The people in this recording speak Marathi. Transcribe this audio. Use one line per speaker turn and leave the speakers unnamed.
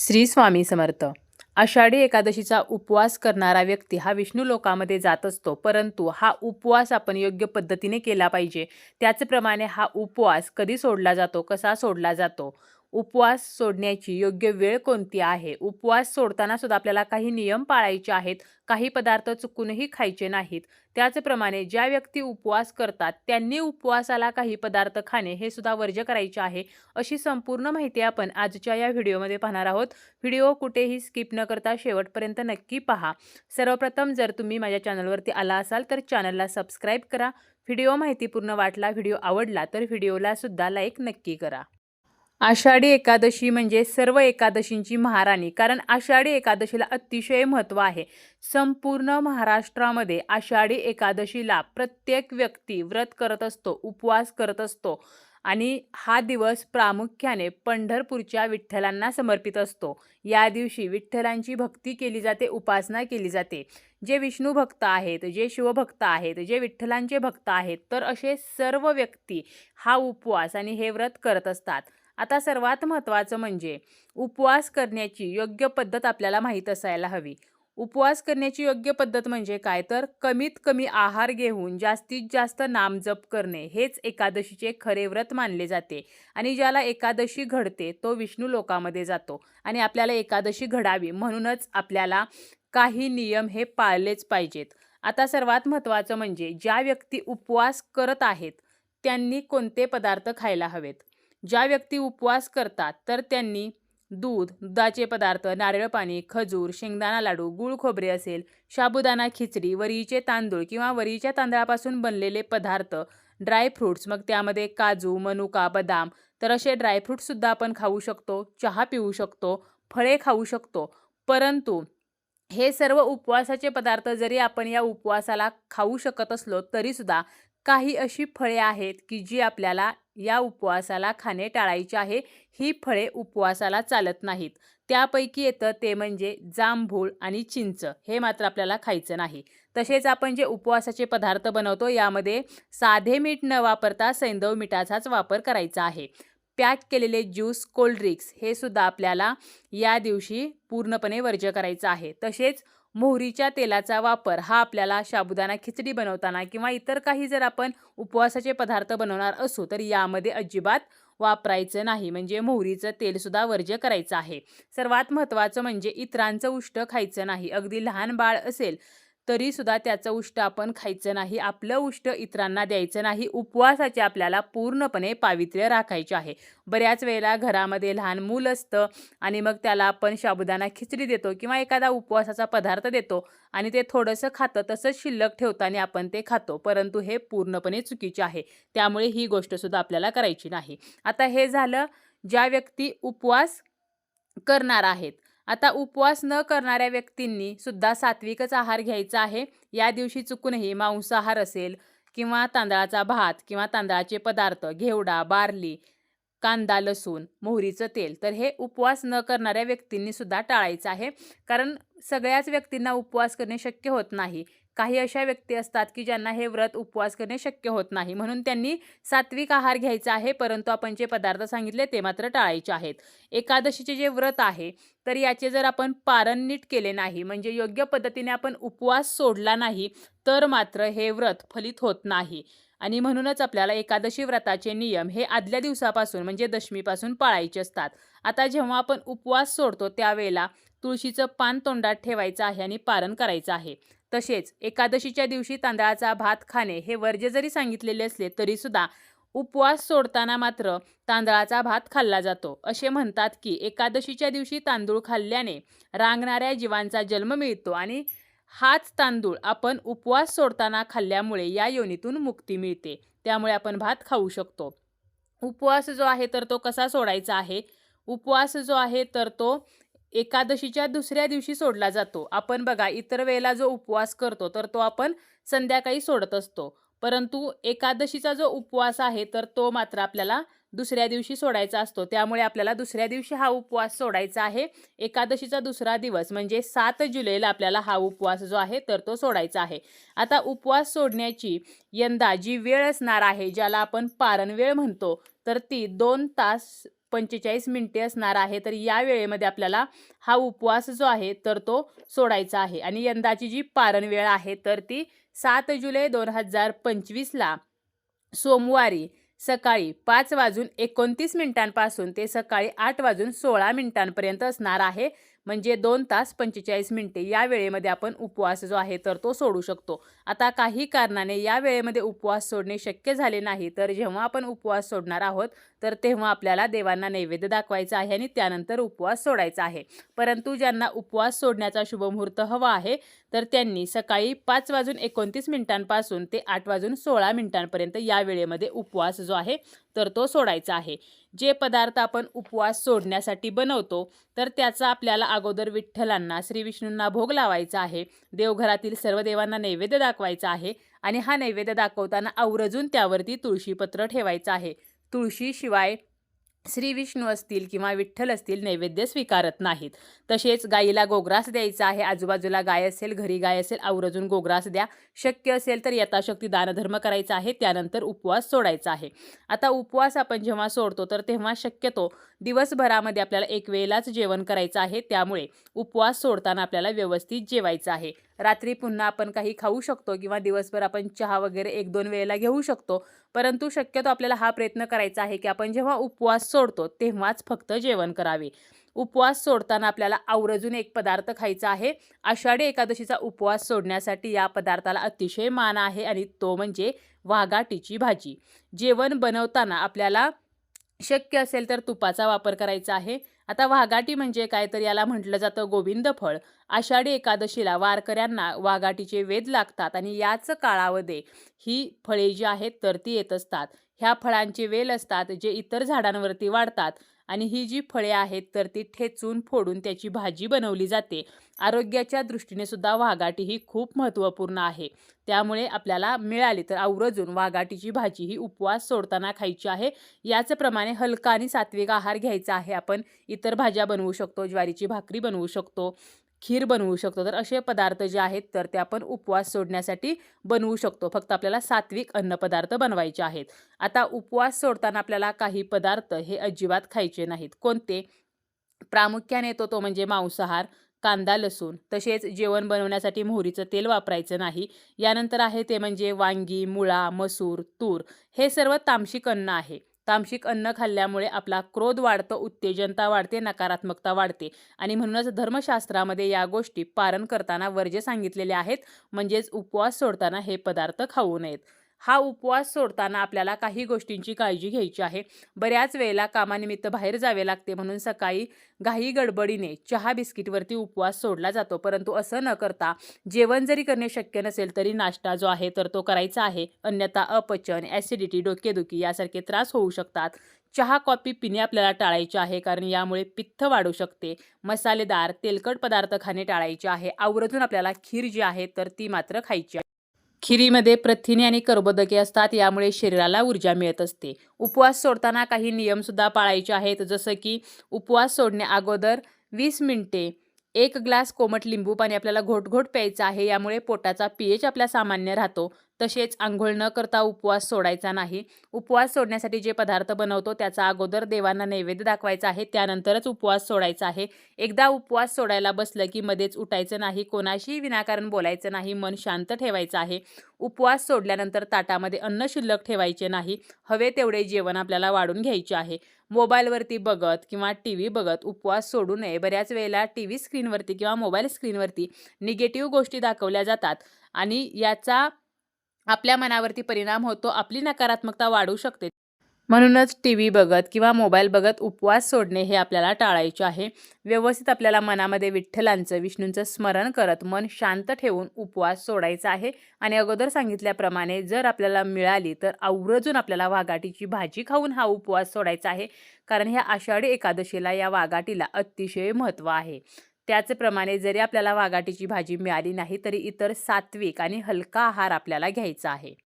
श्री स्वामी समर्थ. आषाढी एकादशीचा उपवास करणारा व्यक्ती हा विष्णू लोकामध्ये जात असतो परंतु हा उपवास आपण योग्य पद्धतीने केला पाहिजे. त्याचप्रमाणे हा उपवास कधी सोडला जातो कसा सोडला जातो? उपवास सोडण्याची योग्य वेळ कोणती आहे? उपवास सोडताना सुद्धा आपल्याला काही नियम पाळायचे आहेत काही पदार्थ चुकूनही खायचे नाहीत. त्याचप्रमाणे ज्या व्यक्ती उपवास करतात त्यांनी उपवासाला काही पदार्थ खाणे हे सुद्धा वर्ज्य करायचे आहे अशी संपूर्ण माहिती आपण आजच्या या व्हिडिओमध्ये पाहणार आहोत. व्हिडिओ कुठेही स्किप न करता शेवटपर्यंत नक्की पहा. सर्वप्रथम जर तुम्ही माझ्या चॅनलवरती आला असाल तर चॅनलला सबस्क्राईब करा. व्हिडिओ माहितीपूर्ण वाटला व्हिडिओ आवडला तर व्हिडिओला सुद्धा लाईक नक्की करा. आषाढी एकादशी म्हणजे सर्व एकादशींची महाराणी. कारण आषाढी एकादशीला अतिशय महत्त्व आहे. संपूर्ण महाराष्ट्रामध्ये आषाढी एकादशीला प्रत्येक व्यक्ती व्रत करत असतो उपवास करत असतो आणि हा दिवस प्रामुख्याने पंढरपूरच्या विठ्ठलांना समर्पित असतो. या दिवशी विठ्ठलांची भक्ती केली जाते उपासना केली जाते. जे विष्णू भक्त आहेत जे शिवभक्त आहेत जे विठ्ठलांचे भक्त आहेत तर असे सर्व व्यक्ती हा उपवास आणि हे व्रत करत असतात. आता सर्वात महत्त्वाचं म्हणजे उपवास करण्याची योग्य पद्धत आपल्याला माहीत असायला हवी. उपवास करण्याची योग्य पद्धत म्हणजे काय? तर कमीत कमी आहार घेऊन जास्तीत जास्त नामजप करणे हेच एकादशीचे खरे व्रत मानले जाते आणि ज्याला एकादशी घडते तो विष्णू लोकामध्ये जातो आणि आपल्याला एकादशी घडावी म्हणूनच आपल्याला काही नियम हे पाळलेच पाहिजेत. आता सर्वात महत्त्वाचं म्हणजे ज्या व्यक्ती उपवास करत आहेत त्यांनी कोणते पदार्थ खायला हवेत? ज्या व्यक्ती उपवास करतात तर त्यांनी दूध दुधाचे पदार्थ नारळ पाणी खजूर शेंगदाणा लाडू गुळ खोबरे असेल साबुदाणा खिचडी वरीचे तांदूळ किंवा वरीच्या तांदळापासून बनलेले पदार्थ ड्रायफ्रूट्स मग त्यामध्ये काजू मनुका बदाम तर असे ड्रायफ्रूट्ससुद्धा आपण खाऊ शकतो चहा पिऊ शकतो फळे खाऊ शकतो. परंतु हे सर्व उपवासाचे पदार्थ जरी आपण या उपवासाला खाऊ शकत असलो तरीसुद्धा काही अशी फळे आहेत की जी आपल्याला या उपवासाला खाणे टाळायचे आहे. ही फळे उपवासाला चालत नाहीत. त्यापैकी येतं ते म्हणजे जांभूळ आणि चिंच. हे मात्र आपल्याला खायचं नाही. तसेच आपण जे उपवासाचे पदार्थ बनवतो यामध्ये साधे मीठ न वापरता सैंदव मिठाचाच वापर करायचा आहे. पॅक केलेले ज्यूस कोल्ड्रिंक्स हे सुद्धा आपल्याला या दिवशी पूर्णपणे वर्ज्य करायचं आहे. तसेच मोहरीच्या तेलाचा वापर हा आपल्याला साबुदाणा खिचडी बनवताना किंवा इतर काही जर आपण उपवासाचे पदार्थ बनवणार असू तर यामध्ये अजिबात वापरायचं नाही. म्हणजे मोहरीचं तेलसुद्धा वर्ज्य करायचं आहे. सर्वात महत्त्वाचं म्हणजे इतरांचं उष्ट खायचं नाही. अगदी लहान बाळ असेल तरीसुद्धा त्याचं उष्ट आपण खायचं नाही आपलं उष्ट इतरांना द्यायचं नाही उपवासाचे आपल्याला पूर्णपणे पावित्र्य राखायचे आहे. बऱ्याच वेळेला घरामध्ये लहान मूल असतं आणि मग त्याला आपण साबुदाणा खिचडी देतो किंवा एखादा उपवासाचा पदार्थ देतो आणि ते थोडंसं खातं तसंच शिल्लक ठेवताना आपण ते खातो. परंतु हे पूर्णपणे चुकीचे आहे. त्यामुळे ही गोष्टसुद्धा आपल्याला करायची नाही. आता हे झालं ज्या व्यक्ती उपवास करणार आहेत आता उपवास न करणाऱ्या व्यक्तींनी सुद्धा सात्विकच आहार घ्यायचा आहे. या दिवशी चुकूनही मांसाहार असेल किंवा तांदळाचा भात किंवा तांदळाचे पदार्थ घेवडा बार्ली कांदा लसूण मोहरीचं तेल तर हे उपवास न करणाऱ्या व्यक्तींनी सुद्धा टाळायचं आहे. कारण सगळ्याच व्यक्तींना उपवास करणे शक्य होत नाही. काही अशा व्यक्ती असतात की ज्यांना हे व्रत उपवास करणे शक्य होत नाही. म्हणून त्यांनी सात्विक आहार घ्यायचा आहे परंतु आपण जे पदार्थ सांगितले ते मात्र टाळायचे आहेत. एकादशीचे जे व्रत आहे तर याचे जर आपण पारण नीट केले नाही म्हणजे योग्य पद्धतीने आपण उपवास सोडला नाही तर मात्र हे व्रत फलित होत नाही. आणि म्हणूनच आपल्याला एकादशी व्रताचे नियम हे आदल्या दिवसापासून म्हणजे दशमीपासून पाळायचे असतात. आता जेव्हा आपण उपवास सोडतो त्यावेळेला तुळशीचं पान तोंडात ठेवायचं आहे आणि पारण करायचं आहे. तसेच एकादशीच्या दिवशी तांदळाचा भात खाणे हे वर्ज्य जरी सांगितलेले असले तरीसुद्धा उपवास सोडताना मात्र तांदळाचा भात खाल्ला जातो. असे म्हणतात की एकादशीच्या दिवशी तांदूळ खाल्ल्याने रांगणाऱ्या जीवांचा जन्म मिळतो आणि हाच तांदूळ आपण उपवास सोडताना खाल्ल्यामुळे या योनीतून मुक्ती मिळते. त्यामुळे आपण भात खाऊ शकतो. उपवास जो आहे तर तो कसा सोडायचा आहे? उपवास जो आहे तर तो एकादशीच्या दुसऱ्या दिवशी सोडला जातो. आपण बघा इतर वेळेला जो उपवास करतो तर तो आपण संध्याकाळी सोडत असतो. परंतु एकादशीचा जो उपवास आहे तर तो मात्र आपल्याला दुसऱ्या दिवशी सोडायचा असतो. त्यामुळे आपल्याला दुसऱ्या दिवशी हा उपवास सोडायचा आहे. एकादशीचा दुसरा दिवस म्हणजे सात जुलैला आपल्याला हा उपवास जो आहे तर तो सोडायचा आहे. आता उपवास सोडण्याची यंदा जी वेळ असणार आहे ज्याला आपण पारण वेळ म्हणतो तर ती दोन तास पंचेचाळीस मिनिटे असणार आहे तर या वेळेमध्ये आपल्याला हा उपवास जो आहे तर तो सोडायचा आहे. आणि यंदाची जी पारण वेळ आहे तर ती सात जुलै दोन हजार पंचवीसला सोमवारी सकाळी पाच वाजून एकोणतीस मिनिटांपासून ते सकाळी आठ वाजून सोळा मिनिटांपर्यंत असणार आहे. म्हणजे दोन तास पंचेचाळीस मिनिटे या वेळेमध्ये आपण उपवास जो आहे तर तो सोडू शकतो. आता काही कारणाने या वेळेमध्ये उपवास सोडणे शक्य झाले नाही तर जेव्हा आपण उपवास सोडणार आहोत तर तेव्हा आपल्याला देवांना नैवेद्य दाखवायचा आहे आणि त्यानंतर उपवास सोडायचा आहे. परंतु ज्यांना उपवास सोडण्याचा शुभमुहूर्त हवा आहे तर त्यांनी सकाळी पाच वाजून एकोणतीस मिनिटांपासून ते आठ वाजून सोळा मिनिटांपर्यंत या वेळेमध्ये उपवास जो आहे तर तो सोडायचा आहे. जे पदार्थ आपण उपवास सोडण्यासाठी बनवतो तर त्याचा आपल्याला अगोदर विठ्ठलांना श्री विष्णूंना भोग लावायचा आहे. देवघरातील सर्व देवांना नैवेद्य दाखवायचा आहे आणि हा नैवेद्य दाखवताना आवर्जून त्यावरती तुळशीपत्र ठेवायचं आहे. तुळशीशिवाय श्री विष्णू असतील किंवा विठ्ठल असतील नैवेद्य स्वीकारत नाहीत. तसेच गाईला गोग्रास द्यायचा आहे आजूबाजूला गाय असेल घरी गाय असेल आवरजून गोग्रास द्या. शक्य असेल तर यथाशक्ती दानधर्म करायचा आहे त्यानंतर उपवास सोडायचा आहे. आता उपवास आपण जेव्हा सोडतो तर तेव्हा शक्यतो दिवसभरामध्ये आपल्याला एक वेळेलाच जेवण करायचं आहे त्यामुळे उपवास सोडताना आपल्याला व्यवस्थित जेवायचं आहे. रात्री पुन्हा आपण काही खाऊ शकतो किंवा दिवसभर आपण चहा वगैरे एक दोन वेळेला घेऊ शकतो. परंतु शक्यतो आपल्याला हा प्रयत्न करायचा आहे की आपण जेव्हा उपवास सोडतो तेव्हाच फक्त जेवण करावे. उपवास सोडताना आपल्याला आवर्जून एक पदार्थ खायचा आहे. आषाढी एकादशीचा उपवास सोडण्यासाठी या पदार्थाला अतिशय मान आहे आणि तो म्हणजे वाघाटीची भाजी. जेवण बनवताना आपल्याला शक्य असेल तर तुपाचा वापर करायचा आहे. आता वाघाटी म्हणजे काय तर याला म्हटलं जातं गोविंद फळ आषाढी एकादशीला वारकऱ्यांना वाघाटीचे वेध लागतात आणि याच काळामध्ये ही फळे जी आहेत तर ती येत असतात. ह्या फळांचे वेल असतात जे इतर झाडांवरती वाढतात. आणि ही जी फळे आहेत तर ती ठेचून फोडून त्याची भाजी बनवली जाते. आरोग्याच्या दृष्टीने सुद्धा वाघाटी ही खूप महत्त्वपूर्ण आहे. त्यामुळे आपल्याला मिळाली तर आवर्जून वाघाटीची भाजी ही उपवास सोडताना खायची आहे. याचप्रमाणे हलका आणि सात्विक आहार घ्यायचा आहे. आपण इतर भाज्या बनवू शकतो ज्वारीची भाकरी बनवू शकतो. खीर बनवू शकतो. तर असे पदार्थ जे आहेत तर ते आपण उपवास सोडण्यासाठी बनवू शकतो. फक्त आपल्याला सात्विक अन्नपदार्थ बनवायचे आहेत. आता उपवास सोडताना आपल्याला काही पदार्थ हे अजिबात खायचे नाहीत. कोणते? प्रामुख्याने येतो तो म्हणजे मांसाहार कांदा लसूण. तसेच जेवण बनवण्यासाठी मोहरीचं तेल वापरायचं नाही. यानंतर आहे ते म्हणजे वांगी मुळा मसूर तूर. हे सर्व तामसिक अन्न आहे. तामसिक अन्न खाल्ल्यामुळे आपला क्रोध वाढतो उत्तेजनता वाढते नकारात्मकता वाढते. आणि म्हणूनच धर्मशास्त्रामध्ये या गोष्टी पारण करताना वर्जे सांगितलेले आहेत म्हणजेच उपवास सोडताना हे पदार्थ खाऊ नयेत. हा उपवास सोडताना आपल्याला काही गोष्टींची काळजी घ्यायची आहे. बऱ्याच वेळेला कामानिमित्त बाहेर जावे लागते म्हणून सकाळी घाई गडबडीने चहा बिस्किटवरती उपवास सोडला जातो. परंतु असं न करता जेवण जरी करणे शक्य नसेल तरी नाश्ता जो आहे तर तो करायचा आहे. अन्यथा अपचन ॲसिडिटी डोकेदुखी यासारखे त्रास होऊ शकतात. चहा कॉफी पिणे आपल्याला टाळायचे आहे कारण यामुळे पित्त वाढू शकते. मसालेदार तेलकट पदार्थ खाणे टाळायचे आहे. आवर्जून आपल्याला खीर जी आहे तर ती मात्र खायची आहे. खिरीमध्ये प्रथिने आणि कर्बोदके असतात यामुळे शरीराला ऊर्जा मिळत असते. उपवास सोडताना काही नियमसुद्धा पाळायचे आहेत जसं की उपवास सोडण्या अगोदर वीस मिनिटे एक ग्लास कोमट लिंबू पाणी आपल्याला घोटघोट प्यायचं आहे यामुळे पोटाचा पी एच आपल्या सामान्य राहतो. तसेच आंघोळ न करता उपवास सोडायचा नाही. उपवास सोडण्यासाठी जे पदार्थ बनवतो त्याचा अगोदर देवांना नैवेद्य दाखवायचा आहे त्यानंतरच उपवास सोडायचा आहे. एकदा उपवास सोडायला बसलं की मध्येच उठायचं नाही कोणाशीही विनाकारण बोलायचं नाही मन शांत ठेवायचं आहे. उपवास सोडल्यानंतर ताटामध्ये अन्न शिल्लक ठेवायचे नाही हवे तेवढे जेवण आपल्याला वाढून घ्यायचे आहे. मोबाईलवरती बघत किंवा टी व्ही बघत उपवास सोडू नये. बऱ्याच वेळेला टी व्ही स्क्रीनवरती किंवा मोबाईल स्क्रीनवरती निगेटिव्ह गोष्टी दाखवल्या जातात आणि याचा आपल्या मनावरती परिणाम होतो आपली नकारात्मकता वाढू शकते. म्हणूनच टी व्ही बघत किंवा मोबाईल बघत उपवास सोडणे हे आपल्याला टाळायचे आहे. व्यवस्थित आपल्याला मनामध्ये विठ्ठलांचं विष्णूंचं स्मरण करत मन शांत ठेवून उपवास सोडायचा आहे. आणि अगोदर सांगितल्याप्रमाणे जर आपल्याला मिळाली तर आवर्जून आपल्याला वाघाटीची भाजी खाऊन हा उपवास सोडायचा आहे. कारण ह्या आषाढी एकादशीला या वाघाटीला अतिशय महत्त्व आहे. त्याचप्रमाणे जरी आपल्याला वाघाटीची भाजी मिळाली नाही तरी इतर सात्विक आणि हलका आहार आपल्याला घ्यायचा आहे.